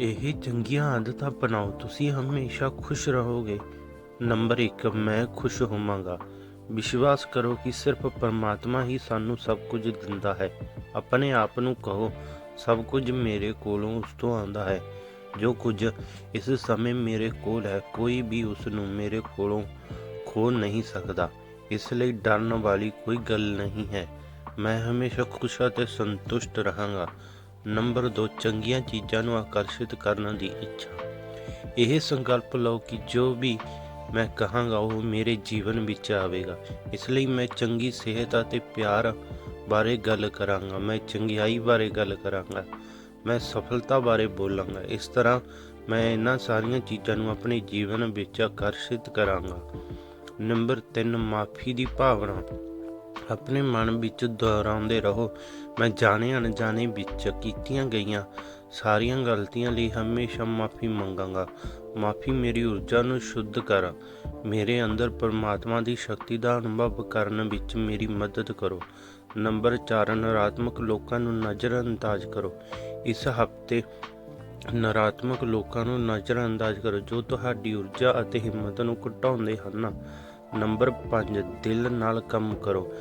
ਇਹ ਚੰਗੀਆਂ ਆਦਤਾਂ ਅਪਣਾਓ ਤੁਸੀਂ ਹਮੇਸ਼ਾ ਖੁਸ਼ ਰਹੋਗੇ। ਨੰਬਰ 1 ਮੈਂ ਖੁਸ਼ ਹੋਵਾਂਗਾ। ਵਿਸ਼ਵਾਸ ਕਰੋ ਕਿ ਸਿਰਫ ਪਰਮਾਤਮਾ ਹੀ ਸਾਨੂੰ ਸਭ ਕੁਝ ਦਿੰਦਾ ਹੈ। ਆਪਣੇ ਆਪ ਨੂੰ ਕਹੋ, ਸਭ ਕੁਝ ਮੇਰੇ ਕੋਲੋਂ ਉਸ ਤੋਂ ਆਉਂਦਾ ਹੈ। ਜੋ ਕੁਝ ਇਸ ਸਮੇਂ ਮੇਰੇ ਕੋਲ ਹੈ, ਕੋਈ ਵੀ ਉਸ ਨੂੰ ਮੇਰੇ ਕੋਲੋਂ ਖੋ ਨਹੀਂ ਸਕਦਾ। ਇਸ ਲਈ ਡਰਨ ਵਾਲੀ ਕੋਈ ਗੱਲ ਨਹੀਂ ਹੈ। ਮੈਂ ਹਮੇਸ਼ਾ ਖੁਸ਼ ਅਤੇ ਸੰਤੁਸ਼ਟ ਰਹਾਂਗਾ। ਨੰਬਰ 2 ਚੰਗੀਆਂ ਚੀਜ਼ਾਂ ਨੂੰ ਆਕਰਸ਼ਿਤ ਕਰਨ ਦੀ ਇੱਛਾ। ਇਹ ਸੰਕਲਪ ਲਓ ਕਿ ਜੋ ਵੀ ਮੈਂ ਕਹਾਂਗਾ, ਉਹ ਮੇਰੇ ਜੀਵਨ ਵਿੱਚ ਆਵੇਗਾ। ਇਸ ਲਈ ਮੈਂ ਚੰਗੀ ਸਿਹਤ ਅਤੇ ਪਿਆਰ ਬਾਰੇ ਗੱਲ ਕਰਾਂਗਾ। ਮੈਂ ਚੰਗਿਆਈ ਬਾਰੇ ਗੱਲ ਕਰਾਂਗਾ। ਮੈਂ ਸਫਲਤਾ ਬਾਰੇ ਬੋਲਾਂਗਾ। ਇਸ ਤਰ੍ਹਾਂ ਮੈਂ ਇਹਨਾਂ ਸਾਰੀਆਂ ਚੀਜ਼ਾਂ ਨੂੰ ਆਪਣੇ ਜੀਵਨ ਵਿੱਚ ਆਕਰਸ਼ਿਤ ਕਰਾਂਗਾ। ਨੰਬਰ 3 ਮਾਫੀ ਦੀ ਭਾਵਨਾ। ਆਪਣੇ ਮਨ ਵਿੱਚ ਦੁਹਰਾਉਂਦੇ ਰਹੋ। ਮੈਂ ਜਾਣੇ ਅਣਜਾਣੇ ਵਿੱਚ ਕੀਤੀਆਂ ਗਈਆਂ ਸਾਰੀਆਂ ਗਲਤੀਆਂ ਲਈ ਹਮੇਸ਼ਾ ਮਾਫੀ ਮੰਗਾਂਗਾ। ਮਾਫੀ ਮੇਰੀ ਊਰਜਾ ਨੂੰ ਸ਼ੁੱਧ ਕਰ। ਮੇਰੇ ਅੰਦਰ ਪਰਮਾਤਮਾ ਦੀ ਸ਼ਕਤੀ ਦਾ ਅਨੁਭਵ ਕਰਨ ਵਿੱਚ ਮੇਰੀ ਮਦਦ ਕਰੋ। ਨੰਬਰ 4 ਨਰਾਤਮਕ ਲੋਕਾਂ ਨੂੰ ਨਜ਼ਰਅੰਦਾਜ਼ ਕਰੋ। ਇਸ ਹਫ਼ਤੇ ਨਰਾਤਮਕ ਲੋਕਾਂ ਨੂੰ ਨਜ਼ਰਅੰਦਾਜ਼ ਕਰੋ ਜੋ ਤੁਹਾਡੀ ਊਰਜਾ ਅਤੇ ਹਿੰਮਤ ਨੂੰ ਘਟਾਉਂਦੇ ਹਨ। ਨੰਬਰ 5 ਦਿਲ ਨਾਲ ਕੰਮ ਕਰੋ।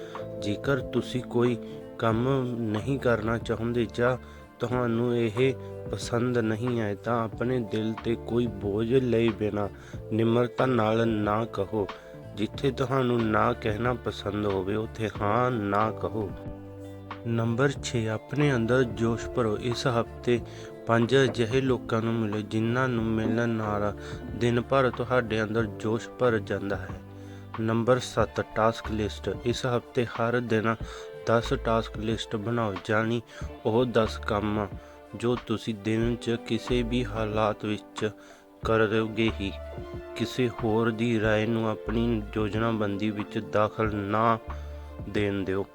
ਜੇਕਰ ਤੁਸੀਂ ਕੋਈ ਕੰਮ ਨਹੀਂ ਕਰਨਾ ਚਾਹੁੰਦੇ ਜਾਂ ਤੁਹਾਨੂੰ ਇਹ ਪਸੰਦ ਨਹੀਂ ਹੈ ਤਾਂ ਆਪਣੇ ਦਿਲ ਤੇ ਕੋਈ ਬੋਝ ਲਈ ਬਿਨਾ ਨਿਮਰਤਾ ਨਾਲ ਨਾ ਕਹੋ। ਜਿੱਥੇ ਤੁਹਾਨੂੰ ਨਾ ਕਹਿਣਾ ਪਸੰਦ ਹੋਵੇ, ਉੱਥੇ ਹਾਂ ਨਾ ਕਹੋ। ਨੰਬਰ 6 ਆਪਣੇ ਅੰਦਰ ਜੋਸ਼ ਭਰੋ। ਇਸ ਹਫ਼ਤੇ ਪੰਜ ਅਜਿਹੇ ਲੋਕਾਂ ਨੂੰ ਮਿਲੋ, ਜਿਨ੍ਹਾਂ ਨੂੰ ਮਿਲਣ ਨਾਲ ਦਿਨ ਭਰ ਤੁਹਾਡੇ ਅੰਦਰ ਜੋਸ਼ ਭਰ ਜਾਂਦਾ ਹੈ। ਨੰਬਰ 7 ਟਾਸਕ ਲਿਸਟ ਇਸ ਹਫਤੇ ਹਰ ਦਿਨ 10 ਟਾਸਕ ਲਿਸਟ ਬਣਾਓ ਜਾਣੀ ਉਹ 10 ਕੰਮ ਜੋ ਤੁਸੀਂ ਦਿਨ 'ਚ ਕਿਸੇ ਵੀ ਹਾਲਾਤ ਵਿੱਚ ਕਰੋਗੇ ਹੀ ਕਿਸੇ ਹੋਰ ਦੀ رائے ਨੂੰ ਆਪਣੀ ਯੋਜਨਾਬੰਦੀ ਵਿੱਚ ਦਾਖਲ ਨਾ ਦੇਣ ਦਿਓ